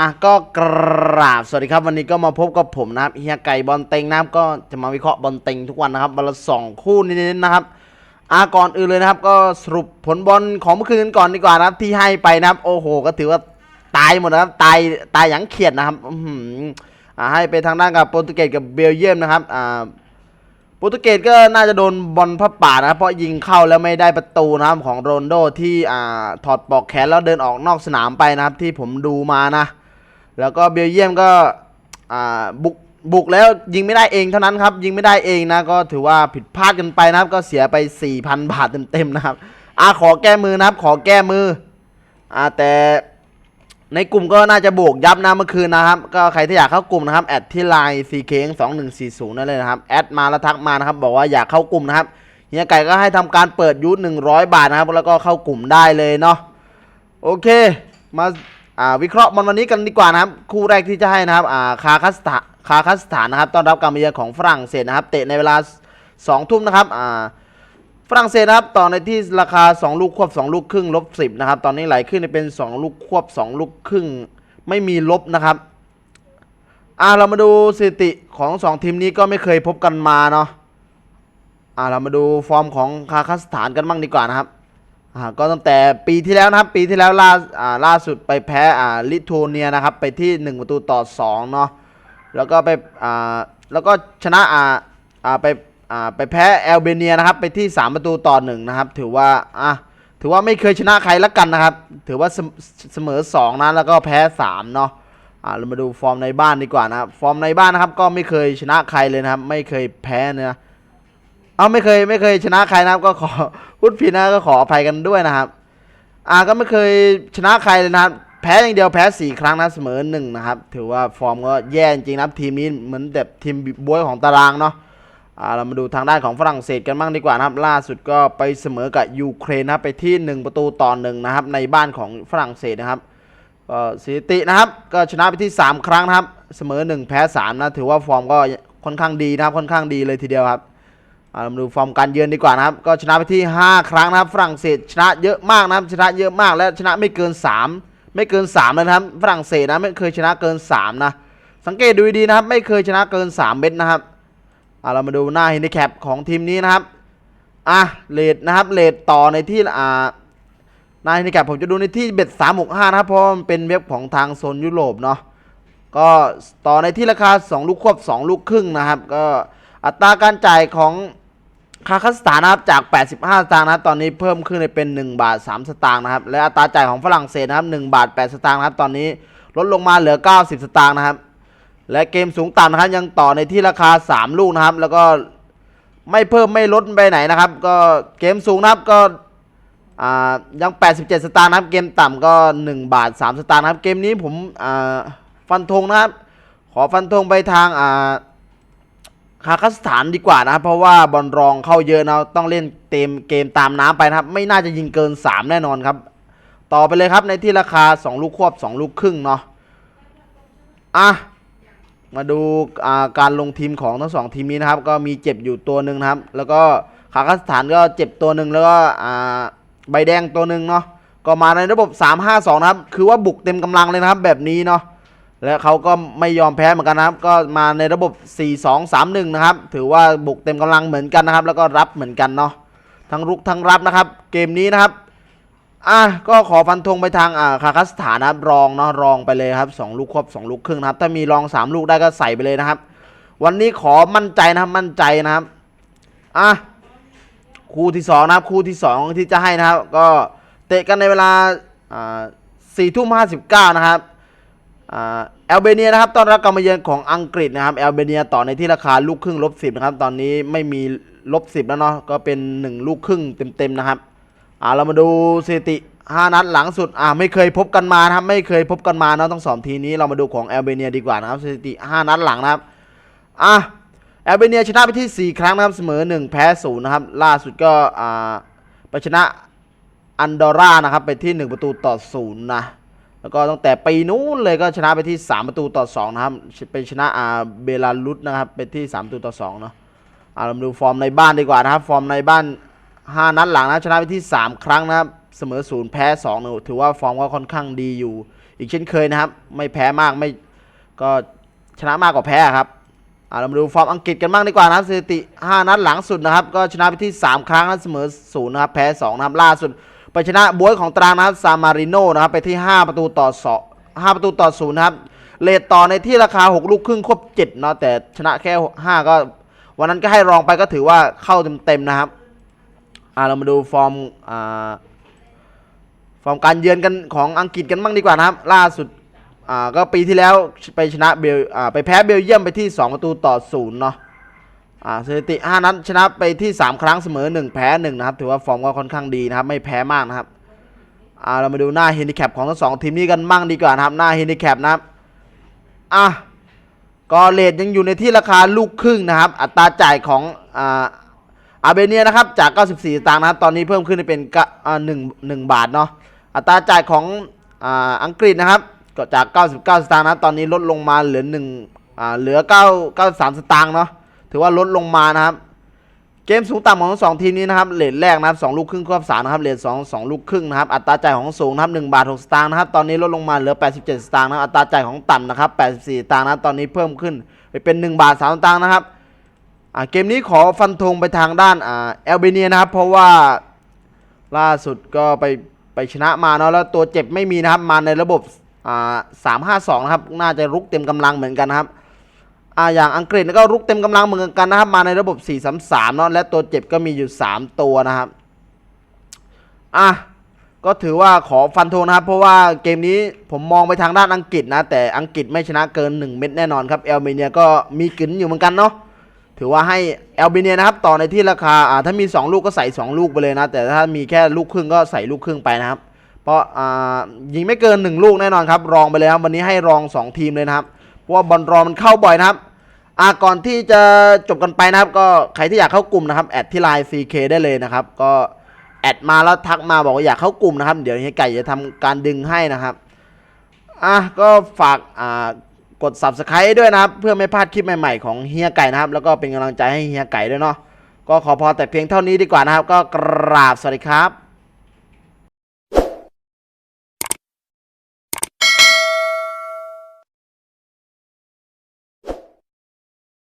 อะก็กราบสวัสดีครับวันนี้ก็มาพบกับผมนะครับเฮียไก่บอลเต็งนะครับก็จะมาวิเคราะห์บอลเต็งทุกวันนะครับวันละสองคู่นิดๆนะครับอะก่อนอื่นเลยนะครับ ก็สรุปผลบอลของเมื่อคืนกันก่อนดีกว่านะครับที่ให้ไปนะครับ โอ้โห ก็ถือว่าตายหมดนะครับตายตายอย่างเขียดนะครับอื้อหืออ่าให้ไปทางด้านกับโปรตุเกสกับเบลเยียมนะครับอ่าโปรตุเกสก็น่าจะโดนบอลพระป่านะเพราะยิงเข้าแล้วไม่ได้ประตูนะครับของโรนโดที่อ่าถอดปอกแขนแล้วเดินออกนอกสนามไปนะครับที่ผมดูมานะ แล้วก็เบลเยียมก็บุกบุกแล้วยิงไม่ได้เองเท่านั้นครับ ยิงไม่ได้เองนะก็ถือว่าผิดพลาดกันไปนะครับ ก็เสียไป 4,000 บาทเต็มๆนะครับอาขอแก้มือนะครับ ขอแก้มืออ่าแต่ในกลุ่มก็น่าจะบวกยับนะเมื่อคืนนะครับ ก็ใครที่อยากเข้ากลุ่มนะครับ แอดที่ไลน์ CK 2140นั่นเลยนะครับ แอดมาแล้วทักมานะครับ บอกว่าอยากเข้ากลุ่มนะครับเฮียไก่ก็ให้ทำการเปิดยูท100บาทนะครับ แล้วก็เข้ากลุ่มได้เลยเนาะโอเค มา วิเคราะห์บอลวันนี้กันดีกว่านะครับคู่แรกที่จะให้นะครับอ่าคาคัสถาคาคัสถานนะครับต้อนรับการมาเยือนของฝรั่งเศสนะครับ เตะในเวลา2ทุ่มนะครับฝรั่งเศสนะครับต่อในที่ราคา 2 ลูกควบ 2 ลูกครึ่งลบ 10 นะครับ ตอนนี้ไหลขึ้นเป็น 2 ลูกควบ 2 ลูกครึ่ง ไม่มีลบนะครับอ่าเรามาดูสถิติของ 2 ทีมนี้ก็ไม่เคยพบกันมาเนาะอ่าเรามาดูฟอร์มของคาซัสถานกันบ้างดีกว่านะครับ อ่าก็ตั้งแต่ปีที่แล้วนะครับ ปีที่แล้วล่าอ่าล่าสุดไปแพ้อ่าลิทัวเนียนะครับ ไปที่ 1 ประตูต่อ2เนาะแล้วก็ไปอ่าแล้วก็ชนะอ่าอ่าไปอ่าไปแพ้แอลเบเนียนะครับ ไปที่ 3 ประตูต่อหนึ่งนะครับ ถือว่าอะถือว่าไม่เคยชนะใครละกันนะครับ ถือว่าเสมเสมอ2นะแล้วก็แพ้3เนาะอ่าเรามาดูฟอร์มในบ้านดีกว่านะฟอร์มในบ้านนะครับ ก็ไม่เคยชนะใครเลยนะครับ ไม่เคยแพ้เนะเอาไม่เคยไม่เคยชนะใครนะครับ ก็ขอ พูดผิดนะก็ขออภัยกันด้วยนะครับ อ่าก็ไม่เคยชนะใครเลยนะครับ แพ้อย่างเดียวแพ้สี่ครั้งนะเสมอหนึ่งนะครับ ถือว่าฟอร์มก็แย่จริงนะครับทีมนี้เหมือนแบบทีมบวยของตารางเนาะอ่าเรามาดูทางด้านของฝรั่งเศสกันบ้างดีกว่านะครับ ล่าสุดก็ไปเสมอกับยูเครนนะครับไปที่ 1 ประตูต่อหนึ่งนะครับ ในบ้านของฝรั่งเศสนะครับก็สถิตินะครับก็ชนะไปที่ 3 ครั้งนะครับ เสมอ 1 แพ้3นะถือว่าฟอร์มก็ค่อนข้างดีนะครับค่อนข้างดีเลยทีเดียวครับ เรามาดูฟอร์มการเยือนดีกว่านะครับ ก็ชนะไปที่ 5 ครั้งนะครับ ฝรั่งเศสชนะเยอะมากนะครับ ชนะเยอะมากและชนะไม่เกิน 3 ไม่เกิน3เลยนะครับ ฝรั่งเศสนะไม่เคยชนะเกิน 3 นะ สังเกตดูดีนะครับ ไม่เคยชนะเกิน 3 เม็ดนะครับอ่าเรามาดูหน้าฮินดิแคปของทีมนี้นะครับ อะเลทนะครับเลทต่อในที่อ่าหน้าฮินดิแคปผมจะดูในที่เบ็ดสามหกห้านะครับเพราะมันเป็นเว็บของทางโซนยุโรปเนาะก็ต่อในที่ราคา 2 ลูกควบ 2 ลูกครึ่งนะครับ ก็อัตราการจ่ายของ คาซัคสถานนะครับจาก 85 สตางค์นะครับตอนนี้เพิ่มขึ้นเป็น 1 บาท 3 สตางค์นะครับ และอัตราจ่ายของฝรั่งเศสนะครับ 1 บาท 8 สตางค์นะครับ ตอนนี้ลดลงมาเหลือ 90 สตางค์นะครับ และเกมสูงต่ำนะครับยังต่อในที่ราคา 3 ลูกนะครับ แล้วก็ไม่เพิ่มไม่ลดไปไหนนะครับ ก็เกมสูงนะครับก็ยัง 87 สตางค์นะครับ เกมต่ำก็ 1 บาท 3 สตางค์นะครับ เกมนี้ผมฟันธงนะครับ ขอฟันธงไปทางอ่า คาซัคสถานดีกว่านะครับ เพราะว่าบอลรองเข้าเยอะนะต้องเล่นเต็มเกมตามน้ำไปนะครับ ไม่น่าจะยิงเกิน 3 แน่นอนครับ ต่อไปเลยครับในที่ราคา 2 ลูกควบ 2 ลูกครึ่งเนาะอะมาดูาการลงทีมของทั้งสองทีมนี้นะครับ ก็มีเจ็บอยู่ตัวหนึ่งนะครับ แล้วก็คาซัคสถานก็เจ็บตัวหนึ่งแล้วก็ใบแดงตัวหนึ่งเนาะก็มาในระบบ 3-5-2 นะครับ คือว่าบุกเต็มกำลังเลยนะครับแบบนี้เนาะ และเขาก็ไม่ยอมแพ้เหมือนกันนะครับ ก็มาในระบบ 4-2-3-1 นะครับ ถือว่าบุกเต็มกำลังเหมือนกันนะครับ แล้วก็รับเหมือนกันเนาะ ทั้งรุกทั้งรับนะครับ เกมนี้นะครับ อะ ก็ขอฟันธงไปทางอ่าคาซัสถานนะครับ รองเนาะ รองไปเลยครับสองลูกควบสองลูกครึ่งนะครับ ถ้ามีรองสามลูกได้ก็ใส่ไปเลยนะครับ วันนี้ขอมั่นใจนะครับ มั่นใจนะครับ อะ คู่ที่สองนะครับ คู่ที่สองที่จะให้นะครับ ก็เตะกันในเวลาอ่าสี่ทุ่มห้าสิบเก้านะครับ แอลเบเนียนะครับต้อนรับการมาเยือนของอังกฤษนะครับแอลเบเนียต่อในที่ราคาลูกครึ่งลบสิบนะครับตอนนี้ไม่มีลบสิบแล้วเนาะก็เป็นหนึ่งลูกครึ่งเต็มๆนะครับอ่าเรามาดูสถิติ 5 นัดหลังสุดอ่าไม่เคยพบกันมานะครับไม่เคยพบกันมาเนาะทั้งสองทีนี้เรามาดูของแอลเบเนียดีกว่านะครับสถิติ 5 นัดหลังนะครับอะแอลเบเนียชนะไปที่ 4 ครั้งนะครับเสมอ 1 แพ้0นย์นะครับล่าสุดก็อ่าไปชนะอันดอร่านะครับไปที่ 1 ประตูต่อ0นะ แล้วก็ตั้งแต่ปีนู้นเลยก็ชนะไปที่ 3 ประตูต่อ2นะครับไปชนะอ่าเบลารุสนะครับไปที่ 3 ประตูต่อ2เนาะอาเรามาดูฟอร์มในบ้านดีกว่านะครับ ฟอร์มในบ้าน 5 นัดหลังนะชนะไปที่ 3 ครั้งนะครับเสมอศูนย์แพ้2นะถือว่าฟอร์มก็ค่อนข้างดีอยู่ อีกเช่นเคยนะครับ ไม่แพ้มากไม่ก็ชนะมากกว่าแพ้ครับอาเรามาดูฟอร์มอังกฤษกันบ้างดีกว่านะครับสถิติ 5 นัดหลังสุดนะครับ ก็ชนะไปที่ 3 ครั้งนะเสมอศูนย์นะครับแพ้2นะครับล่าสุด ไปชนะบวยของตรางนะครับซามาริโนนะครับไปที่ 5 ประตูต่อ2 5ประตูต่อศูนย์นะครับเลทต่อในที่ราคา 6 ลูกครึ่งครบ7เนาะแต่ชนะแค่ 5 ก็ วันนั้นก็ให้รองไปก็ถือว่าเข้าเต็มๆนะครับอ่าเรามาดูฟอร์มอ่าฟอร์มการเยือนกันของอังกฤษกันบ้างดีกว่านะครับ ล่าสุดอ่าก็ปีที่แล้วไปชนะเบลอ่าไปแพ้เบลเยียมไปที่ 2 ประตูต่อศูนย์เนาะ อ่าสถิติ5นัดชนะไปที่ 3 ครั้งเสมอ 1 แพ้1นะครับถือว่าฟอร์มก็ค่อนข้างดีนะครับ ไม่แพ้มากนะครับอ่าเรามาดูหน้าเฮนดิแคปของทั้งสองทีมนี้กันบ้างดีกว่านะครับหน้าเฮนดิแคปนะครับอะก็เลทยังอยู่ในที่ราคาลูกครึ่งนะครับ อัตราจ่ายของอ่าอาเบเนียนะครับจาก 94สตางค์นะครับตอนนี้เพิ่มขึ้นเป็นหนึ่งหนึ่งบาทเนาะอัตราจ่ายของอ่าอังกฤษนะครับก็จาก 99 สตางค์นะตอนนี้ลดลงมาเหลือ1อ่าเหลือ 9 93 สตางค์เนาะ ถือว่าลดลงมานะครับ เกมสูงต่ำของทั้งสองทีมนี้นะครับเลทแรกนะครับสองลูกครึ่งครอบสามนะครับเลทสองสองลูกครึ่งนะครับอัตราจ่ายของสูงนะครับหนึ่งบาทหกสตางค์นะครับตอนนี้ลดลงมาเหลือ87สตางค์นะครับอัตราจ่ายของต่ำนะครับ84สตางค์นะตอนนี้เพิ่มขึ้นไปเป็น1บาท3สตางค์นะครับเกมนี้ขอฟันธงไปทางด้านอ่าแอลเบเนียนะครับ เพราะว่าล่าสุดก็ไปไปชนะมาเนาะแล้วตัวเจ็บไม่มีนะครับมาในระบบสามห้าสองนะครับ น่าจะรุกเต็มกำลังเหมือนกันนะครับ อ่าอย่างอังกฤษก็รุกเต็มกำลังเหมือนกันนะครับ มาในระบบ 4 3 3เนาะและตัวเจ็บก็มีอยู่ 3 ตัวนะครับอะก็ถือว่าขอฟันธงนะครับ เพราะว่าเกมนี้ผมมองไปทางด้านอังกฤษนะ แต่อังกฤษไม่ชนะเกิน 1 เม็ดแน่นอนครับเอลเมเนียก็มีกึนอยู่เหมือนกันเนาะถือว่าให้เอลเมเนียนะครับ ต่อในที่ราคาอ่าถ้ามี 2 ลูกก็ใส่ 2 ลูกไปเลยนะ แต่ถ้ามีแค่ลูกครึ่งก็ใส่ลูกครึ่งไปนะครับ เพราะอ่ายิงไม่เกิน 1 ลูกแน่นอนครับ รองไปเลยครับวันนี้ให้รอง 2 ทีมเลยนะครับ ราะว่าบอลรองมันเข้าบ่อยนะครับอ่าก่อนที่จะจบกันไปนะครับ ก็ใครที่อยากเข้ากลุ่มนะครับแอดที่ไลน์ CK ได้เลยนะครับ ก็แอดมาแล้วทักมาบอกว่าอยากเข้ากลุ่มนะครับ เดี๋ยวเฮียไก่จะทำการดึงให้นะครับอะก็ฝากอ่ากด subscribe ด้วยนะครับ เพื่อไม่พลาดคลิปใหม่ๆของเฮียไก่นะครับ แล้วก็เป็นกำลังใจให้เฮียไก่ด้วยเนาะก็ขอพอแต่เพียงเท่านี้ดีกว่านะครับ ก็กราบสวัสดีครับ